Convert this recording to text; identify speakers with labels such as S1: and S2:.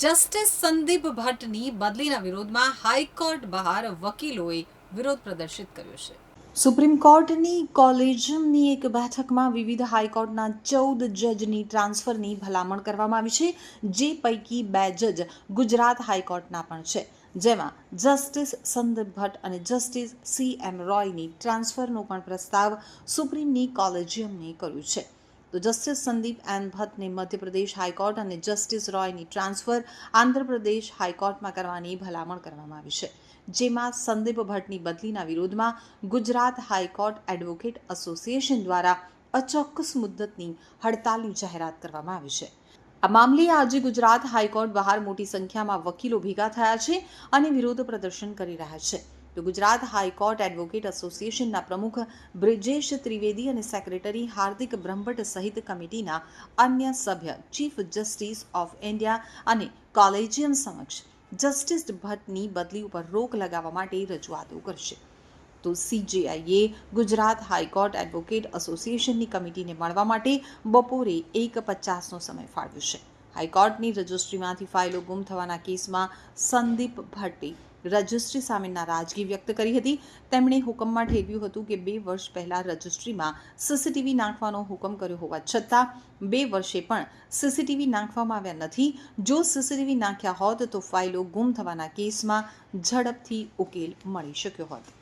S1: Justice Sandeep ભટ્ટની બદલીના વિરોધમાં high court બહાર વકીલોએ વિરોધ પ્રદર્શિત કર્યો છે.
S2: સુપ્રીમ કોર્ટની કોલેજિયમની એક બેઠકમાં વિવિધ હાઈકોર્ટના ચૌદ જજની ટ્રાન્સફરની ભલામણ કરવામાં આવી છે, જે પૈકી બે જજ ગુજરાત હાઈકોર્ટના પણ છે. જેમાં જસ્ટિસ સંદીપ ભટ્ટ અને જસ્ટિસ સી એમ રોયની ટ્રાન્સફરનો પણ પ્રસ્તાવ સુપ્રીમની કોલેજિયમને કર્યું છે. તો જસ્ટિસ સંદીપ એન ભટ્ટને મધ્યપ્રદેશ હાઈકોર્ટ અને જસ્ટિસ રોયની ટ્રાન્સફર આંધ્રપ્રદેશ હાઈકોર્ટમાં કરવાની ભલામણ કરવામાં આવી છે જેમાં સંદીપ ભટ્ટની બદલીના વિરોધમાં ગુજરાત હાઈકોર્ટ એડવોકેટ એસોસિએશન દ્વારા અચોક્કસ મુદ્દતની હડતાલની જાહેરાત કરવામાં આવી છે આ મામલે આજે ગુજરાત હાઈકોર્ટ બહાર મોટી સંખ્યામાં વકીલો ભેગા થયા છે અને વિરોધ પ્રદર્શન કરી રહ્યા છે તો ગુજરાત હાઈકોર્ટ એડવોકેટ એસોસિએશનના પ્રમુખ બ્રિજેશ ત્રિવેદી અને સેક્રેટરી હાર્દિક બ્રહ્મભટ્ટ સહિત કમિટીના અન્ય સભ્ય, ચીફ જસ્ટિસ ઓફ ઇન્ડિયા અને કોલેજિયમ સમક્ષ જસ્ટિસ ભટ્ટની બદલી ઉપર રોક લગાવવા માટે રજૂઆતો કરશે. તો સીજેઆઈએ ગુજરાત હાઈકોર્ટ એડવોકેટ એસોસિએશનની કમિટીને મળવા માટે બપોરે એક પચાસનો સમય ફાળવ્યો છે. હાઈકોર્ટની રજિસ્ટ્રીમાંથી ફાઇલો ગુમ થવાના કેસમાં સંદીપ ભટ્ટે રજિસ્ટ્રી સામે નારાજગી વ્યક્ત કરી હતી. તેમણે હુકમમાં ઠેરવ્યું હતું કે બે વર્ષ પહેલા રજિસ્ટ્રીમાં સીસીટીવી નાખવાનો હુકમ કર્યો હોવા છતાં બે વર્ષે પણ સીસીટીવી નાખવામાં આવ્યા નથી. જો સીસીટીવી નાખ્યા હોત તો ફાઇલો ગુમ થવાના કેસમાં ઝડપથી ઉકેલ મળી શક્યો હોત.